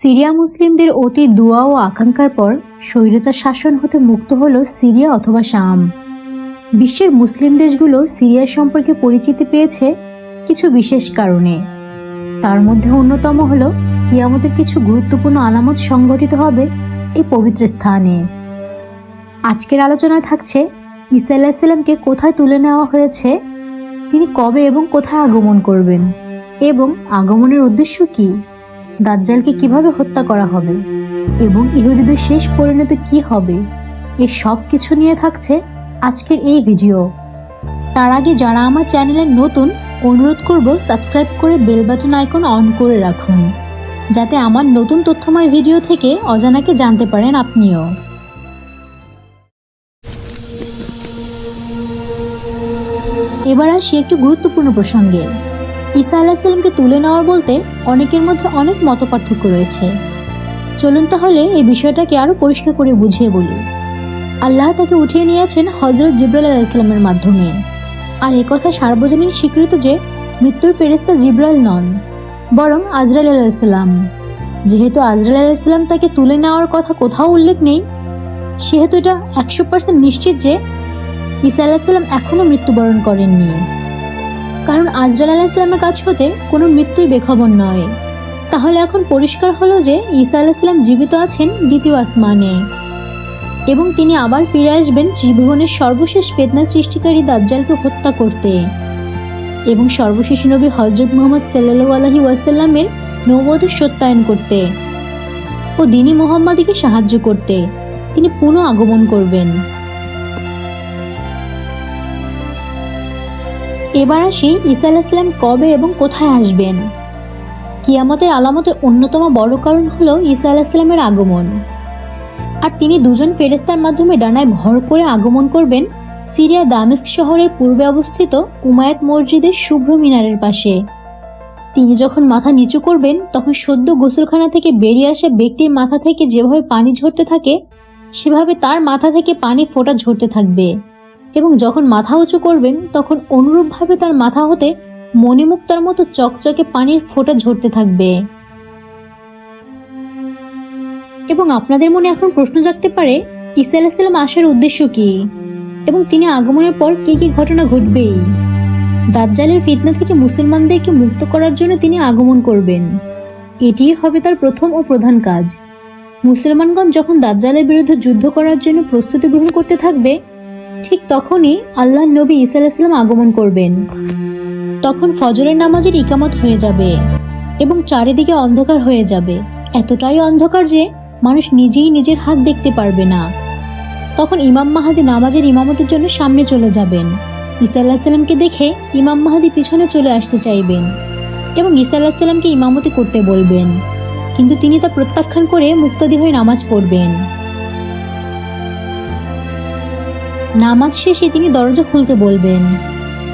Syria মুসলিমদের অতি দুয়া ও আকাঙ্ক্ষার পর স্বৈরাচার শাসন হতে মুক্ত হল সিরিয়া অথবা শাম। বিশ্বের মুসলিম দেশগুলো সিরিয়া সম্পর্কে পরিচিতি পেয়েছে কিছু বিশেষ কারণে। তার মধ্যে অন্যতম হল, কিয়ামতের কিছু গুরুত্বপূর্ণ আলামত সংঘটিত হবে এই পবিত্র স্থানে। আজকের আলোচনায় থাকছে, ঈসা আলাহিসাল্লামকে কোথায় তুলে নেওয়া হয়েছে, তিনি কবে এবং কোথায় আগমন করবেন, এবং আগমনের উদ্দেশ্য কী? দাজ্জালকে কীভাবে হত্যা করা হবে? এবং ইহুদিদের শেষ পরিণত কি হবে? এই সব কিছু নিয়ে থাকছে আজকের এই ভিডিও। তার আগে যারা আমার চ্যানেলে নতুন, অনুরোধ করব সাবস্ক্রাইব করে বেল বাটন আইকন অন করে রাখুন, যাতে আমার নতুন তথ্যময় ভিডিও থেকে অজানাকে জানতে পারেন আপনিও। এবার আসি একটু গুরুত্বপূর্ণ প্রসঙ্গে। ঈসা আলাহিসাল্লামকে তুলে নেওয়ার বলতে অনেকের মধ্যে অনেক মতপার্থক্য রয়েছে। চলুন তাহলে এই বিষয়টাকে আরও পরিষ্কার করে বুঝিয়ে বলি। আল্লাহ তাকে উঠিয়ে নিয়েছেন হজরত জিব্রাল আলাইসাল্লামের মাধ্যমে। আর একথা সার্বজনীন স্বীকৃত যে মৃত্যুর ফেরেস্তা জিব্রাইল নন, বরং আজরাল আলাইসাল্লাম যেহেতু আজরাল আলাইসাল্লাম তাকে তুলে নেওয়ার কথা কোথাও উল্লেখ নেই, সেহেতু এটা একশো পার্সেন্ট নিশ্চিত যে ঈসা আলাহিসাল্লাম এখনও মৃত্যুবরণ করেননি। কারণ আজরাল আলাহিসাল্লামের কাছ হতে কোনো মৃত্যুই বেখবর নয়। তাহলে এখন পরিষ্কার হলো যে ঈসা আলাহিসাল্লাম জীবিত আছেন দ্বিতীয় আসমানে। এবং তিনি আবার ফিরে আসবেন জীবনের সর্বশেষ ফেতনা সৃষ্টিকারী দাজ্জালকে হত্যা করতে। এবং সর্বশেষ নবী হজরত মোহাম্মদ সাল্লাল্লাহু আলহি ওয়াসাল্লামের নবদ সত্যায়ন করতে ও দিনী মোহাম্মদীকে সাহায্য করতে তিনি পুনঃ আগমন করবেন। এবার আসি ঈসা আলাহিসাল্লাম কবে এবং কোথায় আসবেন? কিয়ামতের আলামতের অন্যতম বড় কারণ হলো ঈসা আলাহিসাল্লামের আগমন। আর তিনি দুজন ফেরেস্তার মাধ্যমে ডানায় ভর করে আগমন করবেন সিরিয়া দামেস্ক শহরের পূর্বে অবস্থিত উমায়াত মসজিদের শুভ্র মিনারের পাশে। তিনি যখন মাথা নিচু করবেন, তখন সদ্য গোসলখানা থেকে বেরিয়ে আসা ব্যক্তির মাথা থেকে যেভাবে পানি ঝরতে থাকে, সেভাবে তার মাথা থেকে পানি ফোঁটা ঝরতে থাকবে। এবং যখন মাথা উঁচু করবেন, তখন অনুরূপভাবে তার মাথা হতে মণিমুক্তার মতো চকচকে পানির ফোঁটা ঝরতে থাকবে। এবং আপনাদের মনে এখন প্রশ্ন জাগতে পারে, ঈসা আলাহিসাল্লাম আসার উদ্দেশ্য কি? এবং তিনি আগমনের পর কি কি ঘটনা ঘটবেই? দাজ্জালের ফিতনা থেকে মুসলমানদেরকে মুক্ত করার জন্য তিনি আগমন করবেন। এটিই হবে তার প্রথম ও প্রধান কাজ। মুসলমানগণ যখন দাজ্জালের বিরুদ্ধে যুদ্ধ করার জন্য প্রস্তুতি গ্রহণ করতে থাকবে ঠিক তখনই আল্লাহ নবী আলাহিসাল্লাম আগমন করবেন। তখন ফজরের নামাজের ইকামত হয়ে যাবে এবং চারিদিকে অন্ধকার হয়ে যাবে। এতটাই অন্ধকার যে মানুষ নিজেই নিজের হাত দেখতে পারবে না। তখন ইমাম মাহাদি নামাজের ইমামতের জন্য সামনে চলে যাবেন। ঈসা আল্লাহিসাল্লামকে দেখে ইমাম মাহাদি পিছনে চলে আসতে চাইবেন এবং ঈসা আল্লাহিসাল্লামকে ইমামতি করতে বলবেন। কিন্তু তিনি তা প্রত্যাখ্যান করে মুক্তাদি হয়ে নামাজ পড়বেন। নামাজ শেষে তিনি দরজা খুলতে বলবেন।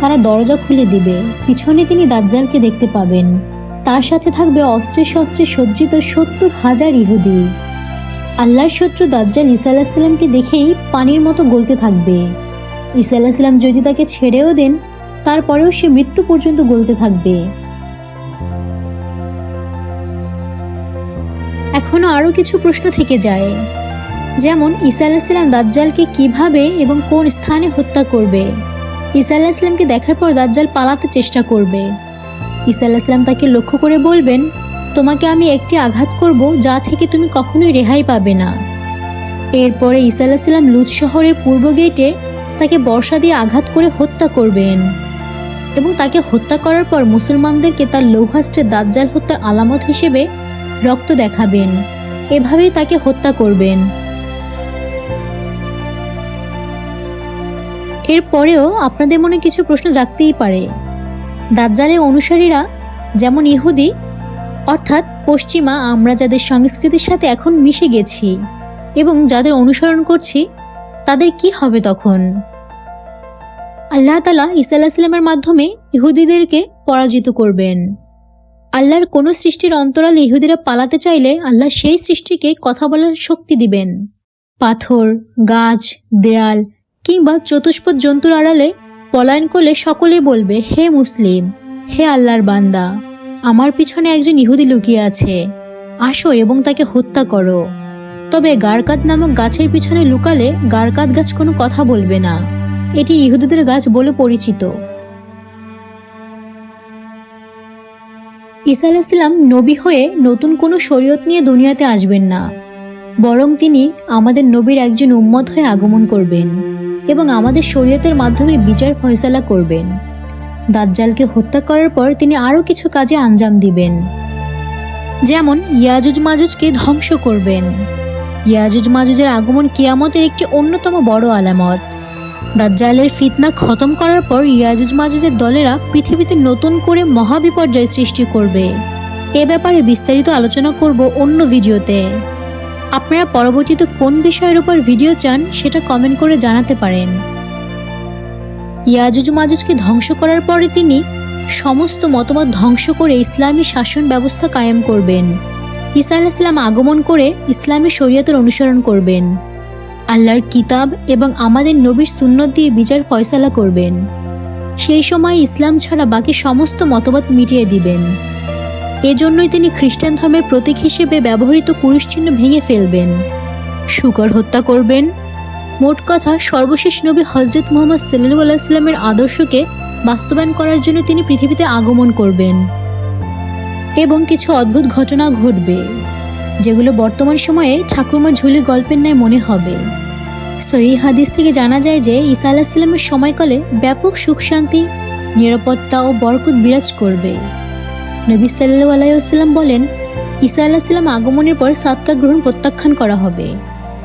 তারা দরজা খুলে দিবে। পিছনে তিনি দাজ্জালকে দেখতে পাবেন। তার সাথে থাকবে অস্ত্রে শস্ত্রে সজ্জিত সত্তর হাজার ইহুদি। আল্লাহর শত্রু দাজ্জাল ঈসা আলাহিসাল্লামকে দেখেই পানির মতো গলতে থাকবে। ঈসা আলাহিসাল্লাম যদি তাকে ছেড়েও দেন, তারপরেও সে মৃত্যু পর্যন্ত গলতে থাকবে। এখনও আরও কিছু প্রশ্ন থেকে যায়। যেমন ঈসা আলাহিসাল্লাম দাজ্জালকে কীভাবে এবং কোন স্থানে হত্যা করবে। ঈসা আলাহিসাল্লামকে দেখার পর দাজ্জাল পালাতে চেষ্টা করবে। ঈসা আলাহিসাল্লাম তাকে লক্ষ্য করে বলবেন, তোমাকে আমি একটি আঘাত করব যা থেকে তুমি কখনোই রেহাই পাবে না। এরপরে ঈসা আলাহিসাল্লাম লুজ শহরের পূর্ব গেটে তাকে বর্ষা দিয়ে আঘাত করে হত্যা করবেন এবং তাকে হত্যা করার পর মুসলমানদেরকে তার লৌহাস্ত্রে দাজ্জাল হত্যার আলামত হিসেবে রক্ত দেখাবেন। এভাবেই তাকে হত্যা করবেন। এরপরেও আপনাদের মনে কিছু প্রশ্ন জাগতেই পারে। দাজ্জালের অনুসারীরা যেমন ইহুদি, অর্থাৎ পশ্চিমা, আমরা যাদের সংস্কৃতির সাথে এখন মিশে গেছি এবং যাদের অনুসরণ করছি, তাদের কি হবে তখন? আল্লাহ তালা ঈসা আলাহিসাল্লামের মাধ্যমে ইহুদিদেরকে পরাজিত করবেন। আল্লাহর কোনো সৃষ্টির অন্তরাল ইহুদিরা পালাতে চাইলে আল্লাহ সেই সৃষ্টিকে কথা বলার শক্তি দিবেন। পাথর, গাছ, দেয়াল কিংবা চতুষ্পদ জন্তুর আড়ালে পলায়ন করলে সকলেই বলবে, হে মুসলিম, হে আল্লাহর বান্দা, আমার পিছনে একজন ইহুদি লুকিয়ে আছে। আসো এবং তাকে হত্যা করো। তবে গারকাত নামক গাছের পিছনে লুকালে গারকাত গাছ কোনো কথা বলবে না। এটি ইহুদিদের গাছ বলে পরিচিত। ঈসা আলাইসাল্লাম নবী হয়ে নতুন কোনো শরীয়ত নিয়ে দুনিয়াতে আসবেন না। বরং তিনি আমাদের নবীর একজন উম্মত হয়ে আগমন করবেন। এবং আমাদের শরীয়তের মাধ্যমে বিচার ফয়সালা করবেন। দাজ্জালকে হত্যা করার পর তিনি আরও কিছু কাজে আঞ্জাম দিবেন। যেমন ইয়াজুজ মাজুজকে ধ্বংস করবেন। ইয়াজুজ মাজুজের আগমন কিয়ামতের একটি অন্যতম বড় আলামত। দাজ্জালের ফিতনা খতম করার পর ইয়াজুজ মাজুজের দলেরা পৃথিবীতে নতুন করে মহাবিপর্যয় সৃষ্টি করবে। এ ব্যাপারে বিস্তারিত আলোচনা করব অন্য ভিডিওতে। আপনারা পরবর্তীতে কোন বিষয়ের উপর ভিডিও চান সেটা কমেন্ট করে জানাতে পারেন। ইয়াজুজ মাজুজকে ধ্বংস করার পরে তিনি সমস্ত মতবাদ ধ্বংস করে ইসলামী শাসন ব্যবস্থা কায়েম করবেন। ঈসা আলাইসলাম আগমন করে ইসলামী শরীয়তের অনুসরণ করবেন। আল্লাহর কিতাব এবং আমাদের নবীর সুন্নত দিয়ে বিচার ফয়সালা করবেন। সেই সময় ইসলাম ছাড়া বাকি সমস্ত মতবাদ মিটিয়ে দিবেন। এজন্যই তিনি খ্রিস্টান ধর্মের প্রতীক হিসেবে ব্যবহৃত পুরুষ চিহ্ন ভেঙে ফেলবেন। শুকর হত্যা করবেন। মোট কথা, সর্বশেষ নবী হজরত মোহাম্মদ সাল্লু আদর্শকে বাস্তবায়ন করার জন্য তিনি পৃথিবীতে আগমন করবেন। এবং কিছু অদ্ভুত ঘটনা ঘটবে, যেগুলো বর্তমান সময়ে ঠাকুরমার ঝুলির গল্পের ন্যায় মনে হবে। সহি হাদিস থেকে জানা যায় যে, ঈসা আলাহিসাল্লামের সময়কালে ব্যাপক সুখ শান্তি, নিরাপত্তা ও বরকত বিরাজ করবে। নবী সাল্লু আলাইসাল্লাম বলেন, ঈসা আলাহিসাল্লাম আগমনের পর সাতকা গ্রহণ প্রত্যাখ্যান করা হবে।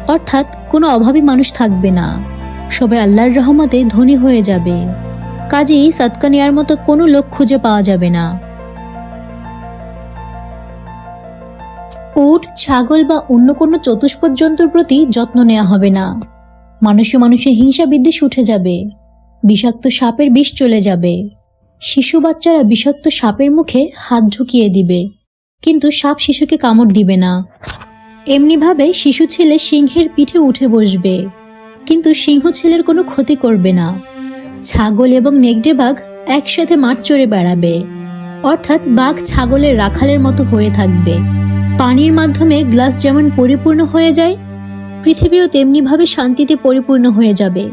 অর্থাৎ কোনো অভাবী মানুষ থাকবে না। সবাই আল্লাহর রহমতে ধনী হয়ে যাবে। কাজেই সাতকা নেওয়ার মতো কোনো লোক খুঁজে পাওয়া যাবে না। উট, ছাগল বা অন্য কোনো চতুষ্পদ জন্তুর প্রতি যত্ন নেওয়া হবে না। মানুষে মানুষে হিংসা বিদ্বেষ উঠে যাবে। বিষাক্ত সাপের বিষ চলে যাবে। শিশু বাচ্চারা বিষাক্ত সাপের মুখে হাত ঝুঁকিয়ে দিবে। কিন্তু সাপ শিশুকে কামড় দিবে না। এমনিভাবে শিশু ছেলে সিংহের পিঠে উঠে বসবে। কিন্তু সিংহ ছেলের কোনো ক্ষতি করবে না। ছাগল এবং নেগডে বাঘ একসাথে মাঠ চড়ে বেড়াবে। অর্থাৎ বাঘ ছাগলের রাখালের মতো হয়ে থাকবে। পানির মাধ্যমে গ্লাস যেমন পরিপূর্ণ হয়ে যায়, পৃথিবীও তেমনিভাবে শান্তিতে পরিপূর্ণ হয়ে যাবে।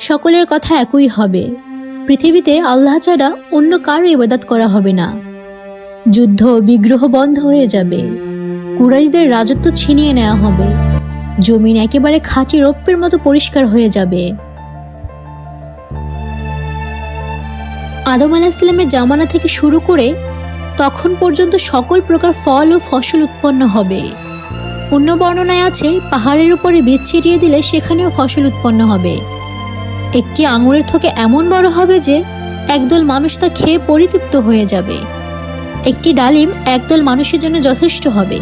সকলের কথা একই হবে। পৃথিবীতে আল্লাহ ছাড়া অন্য কারও ইবাদত করা হবে না। যুদ্ধ বিগ্রহ বন্ধ হয়ে যাবে। কুরাইশদের রাজত্ব ছিনিয়ে নেওয়া হবে। জমিন একেবারে খাঁচি রৌপ্যের মতো পরিষ্কার হয়ে যাবে। আদম আলাহিসাল্লামের জামানা থেকে শুরু করে তখন পর্যন্ত সকল প্রকার ফল ও ফসল উৎপন্ন হবে। অন্য বর্ণনায় আছে, পাহাড়ের উপরে বীজ ছিটিয়ে দিলে সেখানেও ফসল উৎপন্ন হবে। একটি আঙুরের থকে এমন বড় হবে যে একদল মানুষ তা খেয়ে পরিতৃপ্ত হয়ে যাবে। একটি ডালিম একদল মানুষের জন্য যথেষ্ট হবে।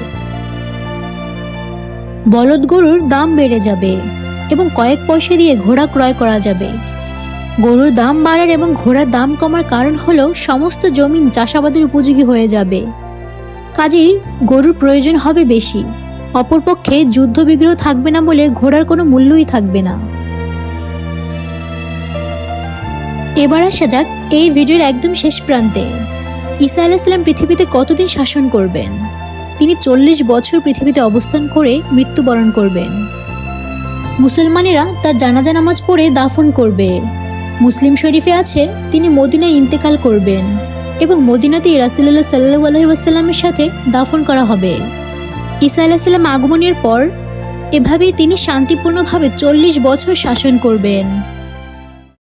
বলদ গরুর দাম বেড়ে যাবে এবং কয়েক পয়সা দিয়ে ঘোড়া ক্রয় করা যাবে। গরুর দাম বাড়ার এবং ঘোড়ার দাম কমার কারণ হলো সমস্ত জমিন চাষাবাদের উপযোগী হয়ে যাবে। কাজেই গরুর প্রয়োজন হবে বেশি। অপরপক্ষে যুদ্ধ বিগ্রহ থাকবে না বলে ঘোড়ার কোনো মূল্যই থাকবে না। এবার আসা যাক এই ভিডিওর একদম শেষ প্রান্তে। ঈসা আলাহিসাল্লাম পৃথিবীতে কতদিন শাসন করবেন? তিনি চল্লিশ বছর পৃথিবীতে অবস্থান করে মৃত্যুবরণ করবেন। মুসলমানেরা তার জানাজা নামাজ পড়ে দাফন করবে। মুসলিম শরীফে আছে, তিনি মদিনায় ইন্তেকাল করবেন এবং মদিনাতেই রাসুল্লাহ সাল্লু আলহিবাসাল্লামের সাথে দাফন করা হবে। ঈসা আলাহিসাল্লাম আগমনের পর এভাবেই তিনি শান্তিপূর্ণভাবে চল্লিশ বছর শাসন করবেন।